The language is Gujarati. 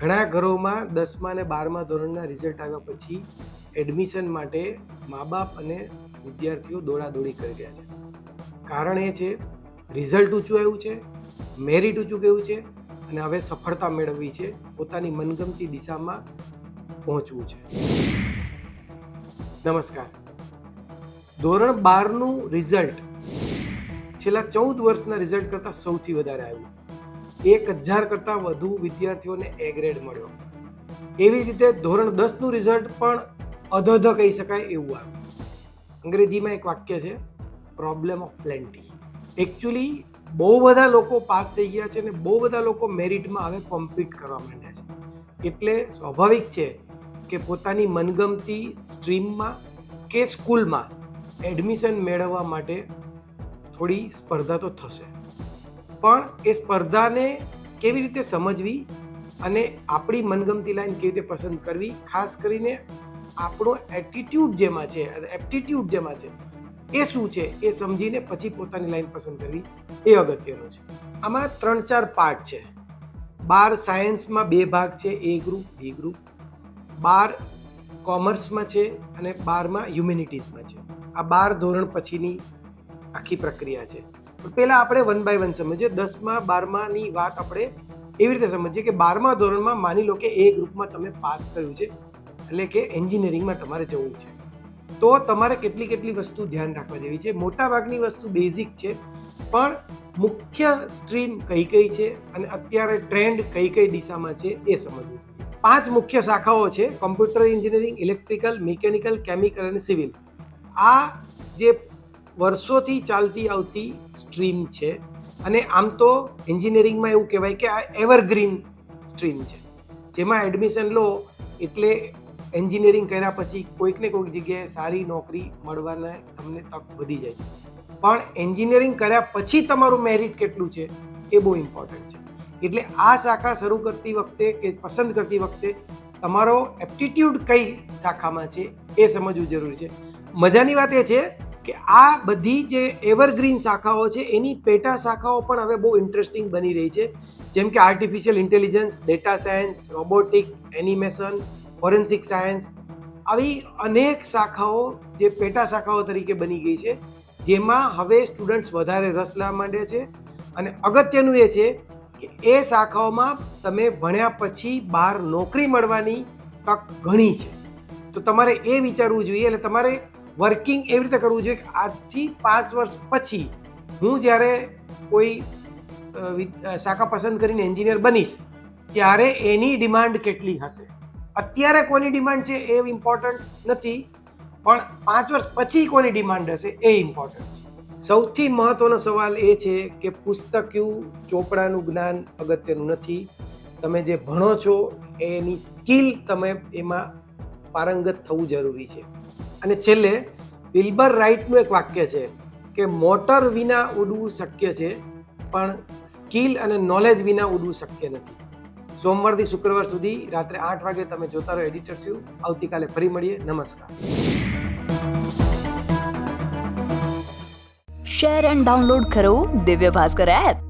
ઘણા ઘરોમાં દસમા અને બારમા ધોરણના રિઝલ્ટ આવ્યા પછી એડમિશન માટે મા બાપ અને વિદ્યાર્થીઓ દોડાદોડી કરી રહ્યા છે. કારણ એ છે રિઝલ્ટ ઊંચું આવ્યું છે મેરિટ ઊંચું ગયું છે અને હવે સફળતા મેળવવી છે, પોતાની મનગમતી દિશામાં પહોંચવું છે. નમસ્કાર. ધોરણ બારનું રિઝલ્ટ છેલ્લા ચૌદ વર્ષના રિઝલ્ટ કરતાં સૌથી વધારે આવ્યું. એક હજાર કરતાં વધુ વિદ્યાર્થીઓને એ ગ્રેડ મળ્યો. એવી રીતે ધોરણ દસનું રિઝલ્ટ પણ અધધ કહી શકાય એવું આવ્યું. અંગ્રેજીમાં એક વાક્ય છે પ્રોબ્લેમ ઓફ પ્લેન્ટી એકચ્યુઅલી બહુ બધા લોકો પાસ થઈ ગયા છે અને બહુ બધા લોકો મેરિટમાં હવે કોમ્પિટ કરવા માંડ્યા છે. એટલે સ્વાભાવિક છે કે પોતાની મનગમતી સ્ટ્રીમમાં કે સ્કૂલમાં એડમિશન મેળવવા માટે થોડી સ્પર્ધા તો થશે. પણ એ સ્પર્ધાને કેવી રીતે સમજવી અને આપણી મનગમતી લાઈન કેવી રીતે પસંદ કરવી, ખાસ કરીને આપણો એટીટ્યુડ જેમાં છે એપ્ટિટ્યુડ જેમાં છે, એ શું છે, એ સમજીને પછી પોતાની લાઈન પસંદ કરવી એ અગત્યનું છે. આમાં ત્રણ ચાર પાર્ટ છે. બાર સાયન્સમાં બે ભાગ છે, એ ગ્રુપ બી ગ્રુપ બાર કોમર્સમાં છે અને બારમાં હ્યુમેનિટીઝમાં છે. આ બાર ધોરણ પછીની આખી પ્રક્રિયા છે. પહેલાં આપણે વન બાય વન સમજીએ. દસમાં, બારમાની વાત આપણે એવી રીતે સમજીએ કે બારમા ધોરણમાં માની લો કે એ ગ્રુપમાં તમે પાસ કર્યું છે, એટલે કે એન્જિનિયરિંગમાં તમારે જવું છે. તો તમારે કેટલી કેટલી વસ્તુ ધ્યાન રાખવા જેવી છે. મોટાભાગની વસ્તુ બેઝિક છે, પણ મુખ્ય સ્ટ્રીમ કઈ કઈ છે અને અત્યારે ટ્રેન્ડ કઈ કઈ દિશામાં છે એ સમજવું. પાંચ મુખ્ય શાખાઓ છે computer engineering electrical mechanical chemical અને સિવિલ આ જે વર્ષોથી ચાલતી આવતી સ્ટ્રીમ છે. અને આમ તો એન્જિનિયરિંગમાં એવું કહેવાય કે આ એવરગ્રીન સ્ટ્રીમ છે. જેમાં એડમિશન લો એટલે એન્જિનિયરિંગ કર્યા પછી કોઈક ને કોઈક જગ્યાએ સારી નોકરી મળવાના તમને તક વધી જાય. પણ એન્જિનિયરિંગ કર્યા પછી તમારું મેરિટ કેટલું છે એ બહુ ઇમ્પોર્ટન્ટ છે. એટલે આ શાખા શરૂ કરતી વખતે કે પસંદ કરતી વખતે તમારો એપ્ટિટ્યૂડ કઈ શાખામાં છે એ સમજવું જરૂરી છે. મજાની વાત એ છે કે આ બધી જે એવરગ્રીન શાખાઓ છે, એની પેટા શાખાઓ પણ હવે બહુ ઇન્ટરેસ્ટિંગ બની રહી છે. જેમ કે artificial intelligence data science robotic animation forensic science આવી અનેક શાખાઓ જે પેટા શાખાઓ તરીકે બની ગઈ છે, જેમાં હવે સ્ટુડન્ટ્સ વધારે રસ લેવા માંડે છે. અને અગત્યનું એ છે કે એ શાખાઓમાં તમે ભણ્યા પછી બહાર નોકરી મળવાની તક ઘણી છે. તો તમારે એ વિચારવું જોઈએ, એટલે તમારે વર્કિંગ એવી રીતે કરવું જોઈએ કે આજથી પાંચ વર્ષ પછી હું જ્યારે કોઈ શાખા પસંદ કરીને એન્જિનિયર બનીશ, ત્યારે એની ડિમાન્ડ કેટલી હશે? અત્યારે કોની ડિમાન્ડ છે એ ઇમ્પોર્ટન્ટ નથી, પણ પાંચ વર્ષ પછી કોની ડિમાન્ડ હશે એ ઇમ્પોર્ટન્ટ છે. સૌથી મહત્વનો સવાલ એ છે કે પુસ્તક્યું ચોપડાનું જ્ઞાન અગત્યનું નથી. તમે જે ભણો છો, એની સ્કિલ તમે એમાં પારંગત થવું જરૂરી છે. અને છેલ્લે વિલ્બર રાઇટનું એક વાક્ય છે કે મોટર વિના ઉડવું શક્ય છે, પણ સ્કિલ અને નોલેજ વિના ઉડવું શક્ય નથી. સોમવારથી શુક્રવાર સુધી રાત્રે આઠ વાગે તમે જોતા રહો એડિટર યુ આવતીકાલે ફરી મળીએ. નમસ્કાર. શેર એન્ડ ડાઉનલોડ કરો દિવ્ય ભાસ્કર એપ